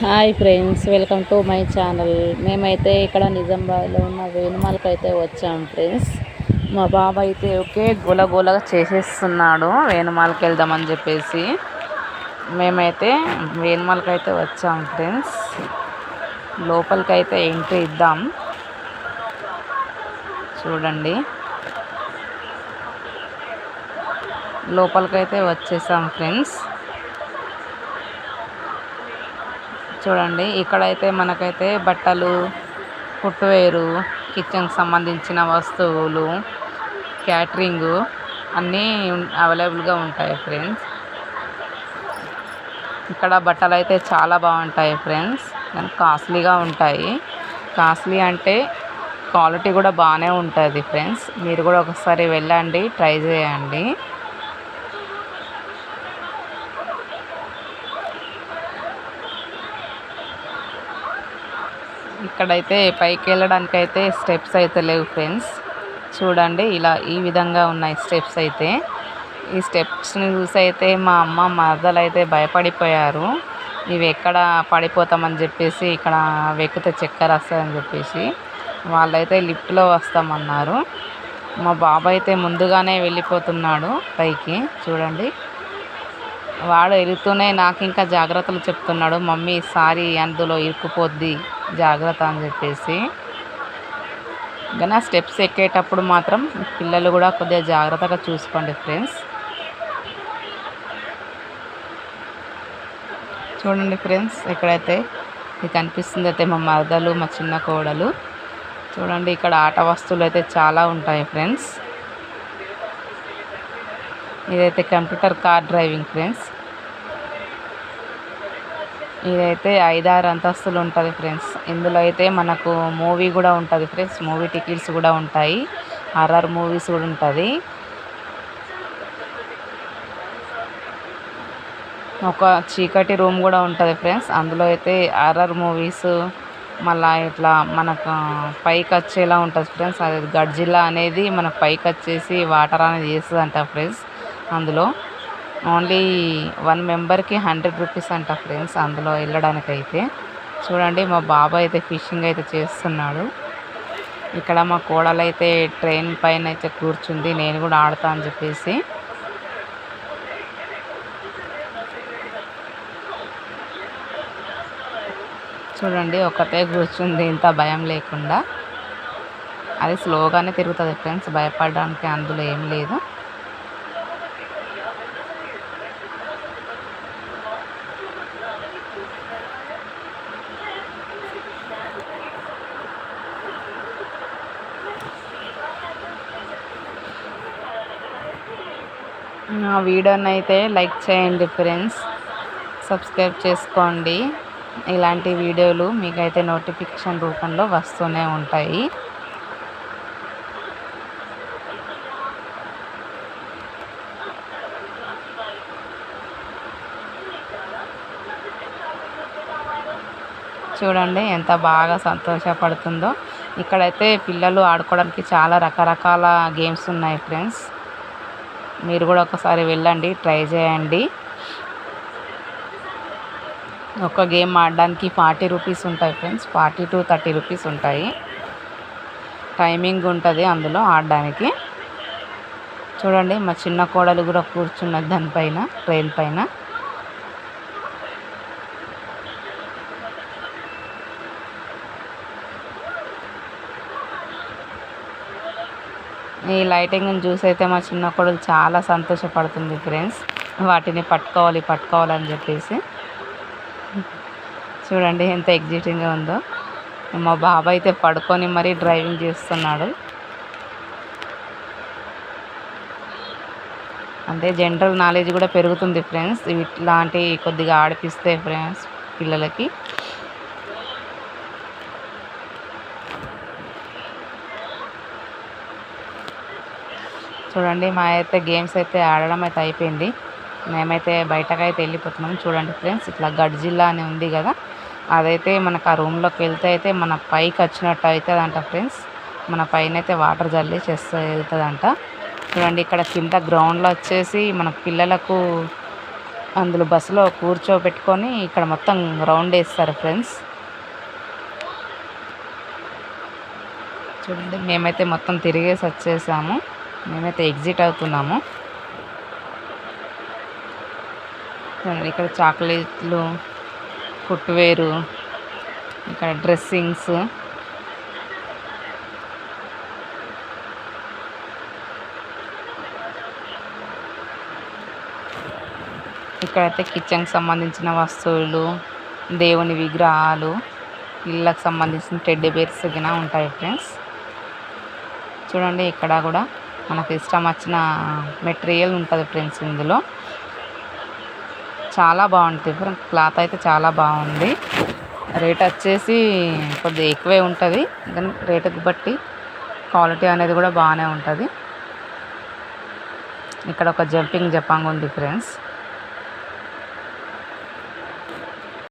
Hi friends welcome to my channel. మేమైతే ఇక్కడ నిజామాబాద్లో ఉన్న వేణుమాలకు అయితే వచ్చాం ఫ్రెండ్స్. మా బాబు అయితే ఒకే గోల గోలగా చేసేస్తున్నాడు వేణుమాలకి వెళ్దామని చెప్పేసి. మేమైతే వేణుమాలకి అయితే వచ్చాం ఫ్రెండ్స్. లోపలికి అయితే ఎంట్రీ ఇద్దాం. చూడండి. లోపలికైతే వచ్చేసాం ఫ్రెండ్స్. చూడండి. ఇక్కడైతే మనకైతే బట్టలు ఫుట్వేరు కిచెన్కి సంబంధించిన వస్తువులు క్యాటరింగ్ అన్నీ అవైలబుల్గా ఉంటాయి ఫ్రెండ్స్. ఇక్కడ బట్టలు అయితే చాలా బాగుంటాయి ఫ్రెండ్స్. కానీ కాస్ట్లీగా ఉంటాయి. కాస్ట్లీ అంటే క్వాలిటీ కూడా బాగానే ఉంటుంది ఫ్రెండ్స్. మీరు కూడా ఒకసారి వెళ్ళండి ట్రై చేయండి. ఇక్కడైతే పైకి వెళ్ళడానికి అయితే స్టెప్స్ అయితే లేవు ఫ్రెండ్స్. చూడండి ఇలా ఈ విధంగా ఉన్నాయి స్టెప్స్ అయితే. ఈ స్టెప్స్ని చూసి అయితే మా అమ్మ మరదలు అయితే భయపడిపోయారు. ఇవి ఎక్కడ పడిపోతామని చెప్పేసి ఇక్కడ వెక్కితే చక్కెర వస్తుందని చెప్పేసి వాళ్ళైతే లిఫ్ట్లో వస్తామన్నారు. మా బాబాయ్ అయితే ముందుగానే వెళ్ళిపోతున్నాడు పైకి. చూడండి. వాడు ఎరుగుతూనే నాకు ఇంకా జాగ్రత్తలు చెప్తున్నాడు మమ్మీ సారి అందులో ఇరుక్కుపోద్ది జాగ్రత్త అని చెప్పేసి. కానీ ఆ స్టెప్స్ ఎక్కేటప్పుడు మాత్రం పిల్లలు కూడా కొద్దిగా జాగ్రత్తగా చూసుకోండి ఫ్రెండ్స్. చూడండి ఫ్రెండ్స్ ఎక్కడైతే మీకు కనిపిస్తుంది అయితే మా మరదలు మా చిన్న కోడలు. చూడండి ఇక్కడ ఆట వస్తువులు అయితే చాలా ఉంటాయి ఫ్రెండ్స్. ఇదైతే కంప్యూటర్ కార్ డ్రైవింగ్ ఫ్రెండ్స్. ఇదైతే ఐదారు అంతస్తులు ఉంటుంది ఫ్రెండ్స్. ఇందులో అయితే మనకు మూవీ కూడా ఉంటుంది ఫ్రెండ్స్. మూవీ టికెట్స్ కూడా ఉంటాయి. హర్రర్ మూవీస్ కూడా ఉంటుంది. ఒక చీకటి రూమ్ కూడా ఉంటుంది ఫ్రెండ్స్. అందులో అయితే హర్రర్ మూవీస్ మళ్ళీ ఇట్లా మనకు పైకి వచ్చేలా ఉంటుంది ఫ్రెండ్స్. అది గడ్జిల్లా అనేది మనకు పైకి వచ్చేసి వాటర్ అనేది చేస్తుంది అంట ఫ్రెండ్స్. అందులో. ఓన్లీ వన్ మెంబర్కి హండ్రెడ్ రూపీస్ అంట ఫ్రెండ్స్ అందులో వెళ్ళడానికి అయితే చూడండి మా బాబాయ్ అయితే ఫిషింగ్ అయితే చేస్తున్నాడు. ఇక్కడ మా కోడలు అయితే ట్రైన్ పైన అయితే కూర్చుంది నేను కూడా ఆడతా అని చెప్పేసి. చూడండి ఒకటే కూర్చుంది ఇంత భయం లేకుండా. అది స్లోగానే తిరుగుతుంది ఫ్రెండ్స్ భయపడడానికి అందులో ఏం లేదు. నా వీడియోని అయితే లైక్ చేయండి ఫ్రెండ్స్. సబ్స్క్రైబ్ చేసుకోండి. ఇలాంటి వీడియోలు మీకైతే నోటిఫికేషన్ రూపంలో వస్తూనే ఉంటాయి. చూడండి ఎంత బాగా సంతోషపడుతుందో. ఇక్కడైతే పిల్లలు ఆడుకోవడానికి చాలా రకరకాల గేమ్స్ ఉన్నాయి ఫ్రెండ్స్. మీరు కూడా ఒకసారి వెళ్ళండి ట్రై చేయండి. ఒక గేమ్ ఆడడానికి ఫార్టీ రూపీస్ ఉంటాయి friends forty to thirty rupees ఉంటాయి. టైమింగ్ ఉంటుంది అందులో ఆడడానికి. చూడండి మా చిన్న కోడలు కూడా కూర్చున్నది దానిపైన ట్రైన్ పైన. ఈ లైటింగ్ని చూసి అయితే మా చిన్న కొడుకు చాలా సంతోషపడుతుంది ఫ్రెండ్స్. వాటిని పట్టుకోవాలి పట్టుకోవాలని చెప్పేసి. చూడండి ఎంత ఎగ్జిటింగ్గా ఉందో. మా బాబాయ్ అయితే పడుకొని మరీ డ్రైవింగ్ చేస్తున్నాడు. అంటే జనరల్ నాలెడ్జ్ కూడా పెరుగుతుంది ఫ్రెండ్స్. ఇట్లాంటి కొద్దిగా ఆడిపిస్తే ఫ్రెండ్స్ పిల్లలకి. చూడండి మా అయితే గేమ్స్ అయితే ఆడడం అయితే అయిపోయింది. మేమైతే బయటకైతే వెళ్ళిపోతున్నాం. చూడండి ఫ్రెండ్స్ ఇట్లా గడ్జిల్లా అని ఉంది కదా అదైతే మనకు ఆ రూమ్లోకి వెళ్తే అయితే మన పైకి వచ్చినట్టు అవుతుందంట ఫ్రెండ్స్ మన పైన అయితే వాటర్ జల్లి చేస్తూ వెళ్తుందంట చూడండి ఇక్కడ కింద గ్రౌండ్లో వచ్చేసి మన పిల్లలకు అందులో బస్సులో కూర్చోబెట్టుకొని ఇక్కడ మొత్తం రౌండ్ వేస్తారు ఫ్రెండ్స్ చూడండి మేమైతే మొత్తం తిరిగేసి వచ్చేసాము. మేమైతే ఎగ్జిట్ అవుతున్నాము. చూడండి ఇక్కడ చాక్లెట్లు ఫుట్వేరు ఇక్కడ డ్రెస్సింగ్స్. ఇక్కడైతే కిచెన్కి సంబంధించిన వస్తువులు దేవుని విగ్రహాలు ఇళ్ళకి సంబంధించిన టెడ్డీ బేర్స్ గిన ఉంటాయి ఫ్రెండ్స్. చూడండి ఇక్కడ కూడా మనకు ఇష్టం వచ్చిన మెటీరియల్ ఉంటుంది ఫ్రెండ్స్ ఇందులో. చాలా బాగుంటుంది. క్లాత్ అయితే చాలా బాగుంది. రేట్ వచ్చేసి కొద్దిగా ఎక్కువే ఉంటుంది. కానీ రేటుకి బట్టి క్వాలిటీ అనేది కూడా బాగానే ఉంటుంది. ఇక్కడ ఒక జంపింగ్ జపాంగ్ ఉంది ఫ్రెండ్స్.